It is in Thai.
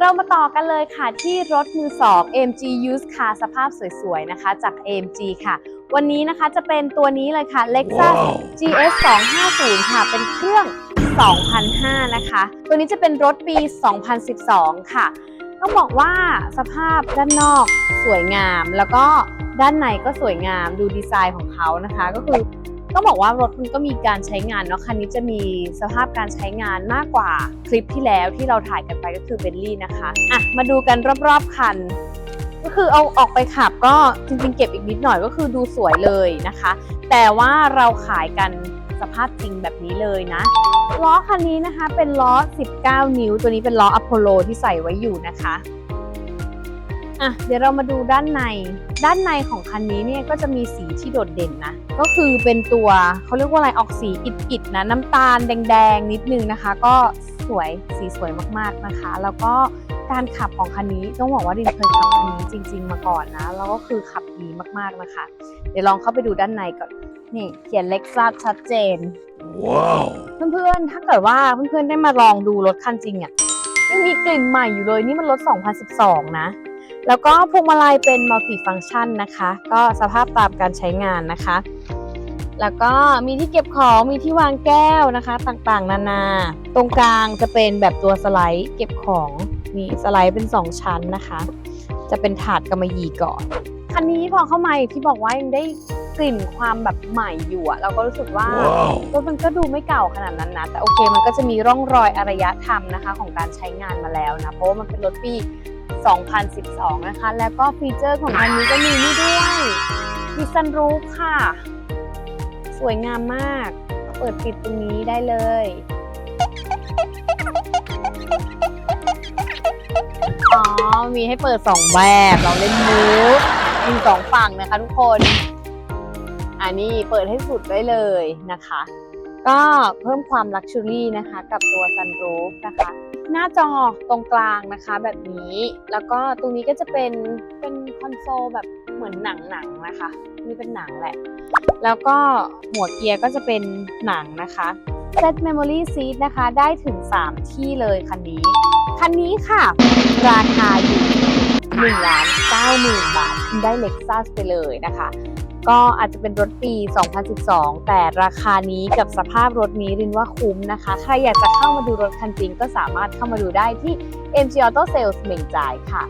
เรามาต่อกันเลยค่ะที่รถมือ2 AMG Used Car สภาพสวยๆ นะคะจาก AMG ค่ะ วันนี้นะคะจะเป็นตัวนี้เลยค่ะ Lexus GS 250ค่ะ เป็นเครื่อง 2005 นะคะ ตัวนี้จะเป็นรถปี 2012 ค่ะ ต้องบอกว่าสภาพด้านนอกสวยงาม แล้วก็ด้านในก็สวยงามดูดีไซน์ของเขานะคะ ก็คือ ต้องบอกว่ารถมันก็มีการใช้งานเนาะคันนี้จะมีสภาพการใช้งานมากกว่าคลิปที่แล้วที่เราถ่ายกันไปก็คือเบลลี่นะคะอะมาดูกันรอบๆคัน ก็คือเอาออกไปขับก็จริงๆเก็บอีกนิดหน่อยก็คือดูสวยเลยนะคะ แต่ว่าเราขายกันสภาพจริงแบบนี้เลยนะล้อคันนี้นะคะเป็นล้อ 19 นิ้ว ตัวนี้เป็นล้ออพอลโลที่ใส่ไว้อยู่นะคะ อะเดี๋ยวเรามาดูด้านใน ด้านในของคันนี้เนี่ยก็จะมีสีที่โดดเด่นนะ ก็คือเป็นตัวเขาเรียกว่าอะไรออกสีอิดๆนะน้ำตาลแดงๆนิดนึงนะคะ ก็สวยสีสวยมากๆนะคะ แล้วก็การขับของคันนี้ต้องบอกว่าดินเคยขับคันนี้จริง ๆ มาก่อนนะแล้วก็คือขับดีมากๆนะคะ เดี๋ยวลองเข้าไปดูด้านในก่อนนี่ เขียนเล็กซัสชัดเจน Wow. เพื่อนๆถ้าเกิดว่าเพื่อนๆได้มาลองดูรถคันจริงอะยังมีกลิ่นใหม่อยู่เลยนี่มันรถ 2012 นะ แล้วก็พวงมาลัยเป็นมัลติฟัง c t ชันนะคะ ก็สภาพตามการใช้งานนะคะ แล้วก็มีที่เก็บของมีที่วางแก้วนะคะต่างๆ นานา ตรงกลางจะเป็นแบบตัวสไลด์เก็บของมีสไลด์เป็น 2 ชั้นนะคะ จะเป็นถาดกำมะหยี่ก่อนคันนี้พอเข้ามาอย่างที่บอกว่ายังได้กลิ่นความแบบใหม่อยู่อะเราก็รู้สึกว่า Wow. รถมันก็ดูไม่เก่าขนาดนั้นนะแต่โอเคมันก็จะมีร่องรอยอารยธรรมนะคะ ของการใช้งานมาแล้วนะเพราะว่ามันเป็นรถปี 2012 นะคะ แล้วก็ฟีเจอร์ของคันนี้ก็มีนี่ด้วยมีซันรูฟค่ะ สวยงามมาก เปิดปิดตรงนี้ได้เลย อ๋อ มีให้เปิด 2 แบบ เราเล่นมูฟมีสองฝั่งนะคะทุกคน อันนี้เปิดให้สุดได้เลยนะคะ ก็เพิ่มความลักชัวรี่นะคะกับตัว Sunroof นะคะ หน้าจอตรงกลางนะคะแบบนี้ แล้วก็ตรงนี้ก็จะเป็นเป็นคอนโซลแบบเหมือนหนังหนังๆนะคะนี่เป็นหนังแหละ แล้วก็หัวเกียร์ก็จะเป็นหนังนะคะ Set Memory Seat นะคะได้ถึง 3 ที่เลยคันนี้ คันนี้ค่ะ ราคาอยู่1ล้าน9หมื่นบาท ได้ Lexus ไปเลยนะคะ ก็อาจจะเป็นรถปี 2012 แต่ราคานี้กับสภาพรถนี้รินว่าคุ้มนะคะ ใครอยากจะเข้ามาดูรถคันจริงก็สามารถเข้ามาดูได้ที่ MG Auto Sales เหม่งจ่ายค่ะ